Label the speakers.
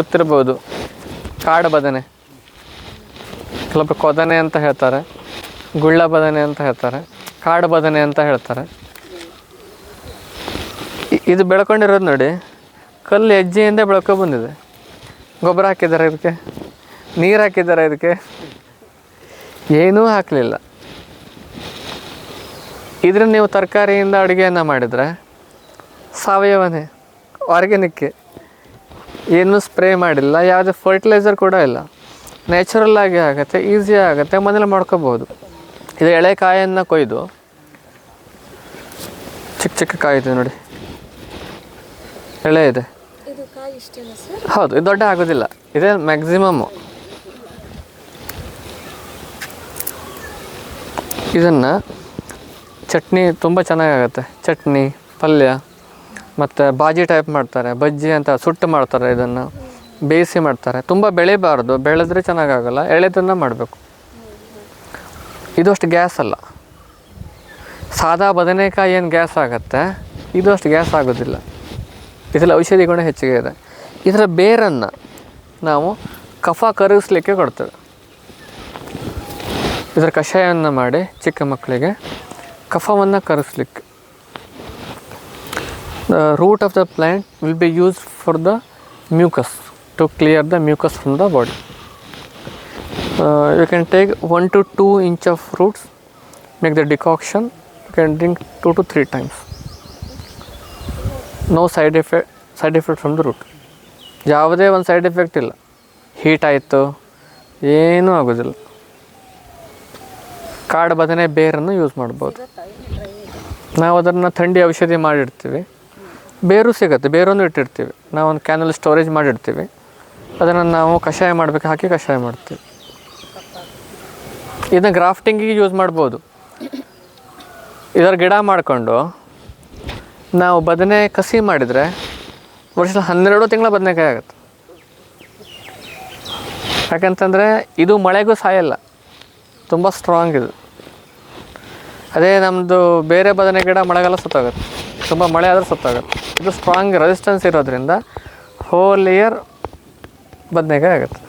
Speaker 1: ಗೊತ್ತಿರ್ಬೋದು ಕಾಡು ಬದನೆ. ಕೆಲವೊಬ್ಬರು ಕೊದನೆ ಅಂತ ಹೇಳ್ತಾರೆ. ಗುಳ್ಳ ಬದನೆ ಅಂತ ಹೇಳ್ತಾರೆ. ಕಾಡು ಬದನೆ ಅಂತ ಹೇಳ್ತಾರೆ. ಇದು ಬೆಳ್ಕೊಂಡಿರೋದು ನೋಡಿ. ಕಲ್ಲು ಹೆಜ್ಜೆಯಿಂದ ಬೆಳ್ಕೊ ಬಂದಿದೆ. ಗೊಬ್ಬರ ಹಾಕಿದ್ದಾರೆ ಇದಕ್ಕೆ? ನೀರು ಹಾಕಿದ್ದಾರೆ ಇದಕ್ಕೆ? ಏನೂ ಹಾಕಲಿಲ್ಲ. ಇದ್ರ ನೀವು ತರಕಾರಿಯಿಂದ ಅಡುಗೆಯನ್ನು ಮಾಡಿದರೆ ಸಾವಯವನೇ ಆರ್ಗ್ಯಾನಿಕ್ಕೆ ಏನೂ ಸ್ಪ್ರೇ ಮಾಡಿಲ್ಲ ಯಾವುದೇ ಫರ್ಟಿಲೈಸರ್ ಕೂಡ ಇಲ್ಲ. ನ್ಯಾಚುರಲ್ ಆಗಿ ಆಗುತ್ತೆ ಈಸಿ ಆಗುತ್ತೆ ಮನೇಲಿ ಮಾಡ್ಕೋಬೋದು. ಇದು ಎಳೆ ಕಾಯನ್ನು ಕೊಯ್ದು ಚಿಕ್ಕ ಚಿಕ್ಕ ಕಾಯಿ ಇದೆ ನೋಡಿ. ಎಳೆ ಇದೆ. ಹೌದು ಇದು ದೊಡ್ಡ ಆಗೋದಿಲ್ಲ. ಇದೇ ಮ್ಯಾಕ್ಸಿಮಮ್ಮು ಇದನ್ನು ಚಟ್ನಿ ತುಂಬ ಚೆನ್ನಾಗಾಗತ್ತೆ. ಚಟ್ನಿ ಪಲ್ಯ. ಮತ್ತು ಬಾಜಿ ಟೈಪ್ ಮಾಡ್ತಾರೆ, ಬಜ್ಜಿ ಅಂತ ಸುಟ್ಟು ಮಾಡ್ತಾರೆ ಇದನ್ನು, ಬೇಯಿಸಿ ಮಾಡ್ತಾರೆ. ತುಂಬ ಬೆಳಿಬಾರ್ದು, ಬೆಳೆದ್ರೆ ಚೆನ್ನಾಗಾಗಲ್ಲ, ಎಳೆದನ್ನು ಮಾಡಬೇಕು. ಇದು ಅಷ್ಟು ಗ್ಯಾಸ್ ಅಲ್ಲ. ಸಾದಾ ಬದನೆಕಾಯಿ ಏನು ಗ್ಯಾಸ್ ಆಗುತ್ತೆ? ಇದು ಅಷ್ಟು ಗ್ಯಾಸ್ ಆಗೋದಿಲ್ಲ. ಇದರಲ್ಲಿ ಔಷಧಿ ಗುಣ ಹೆಚ್ಚಿಗೆ ಇದೆ. ಇದರ ಬೇರನ್ನು ನಾವು ಕಫ ಕರಗಿಸ್ಲಿಕ್ಕೆ ಕೊಡ್ತೇವೆ. ಇದರ ಕಷಾಯವನ್ನು ಮಾಡಿ ಚಿಕ್ಕ ಮಕ್ಕಳಿಗೆ ಕಫವನ್ನು ಕರಗಿಸ್ಲಿಕ್ಕೆ. The root of the plant will be use for the mucus to clear the mucus from the body you can take one to two inch of fruits make the decoction you can drink two to three times no side effect side effect from the root ಯಾವುದೇ ಒಂದು side effect ಇಲ್ಲ. Heat ಆಯಿತು, ಏನೂ ಆಗೋದಿಲ್ಲ. ಕಾಡು ಬದನೆ ಬೇರನ್ನು use ಮಾಡ್ಬೋದು. ನಾವು ಅದನ್ನು ಥಂಡಿ ಔಷಧಿ ಮಾಡಿಡ್ತೀವಿ ಬೇರು ಸಿಗುತ್ತೆ, ಬೇರನ್ನು ಇಟ್ಟಿರ್ತೀವಿ. ನಾವು ಒಂದು ಕ್ಯಾನಲ್ಲಿ ಸ್ಟೋರೇಜ್ ಮಾಡಿರ್ತೀವಿ. ಅದನ್ನು ನಾವು ಕಷಾಯ ಮಾಡಬೇಕು, ಹಾಕಿ ಕಷಾಯ ಮಾಡ್ತೀವಿ. ಇದನ್ನ ಗ್ರಾಫ್ಟಿಂಗಿಗೆ ಯೂಸ್ ಮಾಡ್ಬೋದು. ಇದರ ಗಿಡ ಮಾಡಿಕೊಂಡು ನಾವು ಬದನೆ ಕಸಿ ಮಾಡಿದರೆ ವರ್ಷದ ಹನ್ನೆರಡು ತಿಂಗಳ ಬದನೆಕಾಯಿ ಆಗುತ್ತೆ. ಯಾಕಂತಂದರೆ ಇದು ಮಳೆಗೂ ಸಾಯಲ್ಲ. ತುಂಬ ಸ್ಟ್ರಾಂಗ್ ಇದು. ಅದೇ ನಮ್ಮದು ಬೇರೆ ಬದನೆ ಗಿಡ ಮಳೆಗಾಲ ಸುತ್ತಾಗುತ್ತೆ. ತುಂಬ ಮಳೆ ಆದರೆ ಸುತ್ತಾಗುತ್ತೆ. ಇದು ಸ್ಟ್ರಾಂಗ್ ರೆಸಿಸ್ಟೆನ್ಸ್ ಇರೋದ್ರಿಂದ ಹೋಲ್ ಇಯರ್ ಬದನೆಕಾಯಿ ಆಗುತ್ತೆ.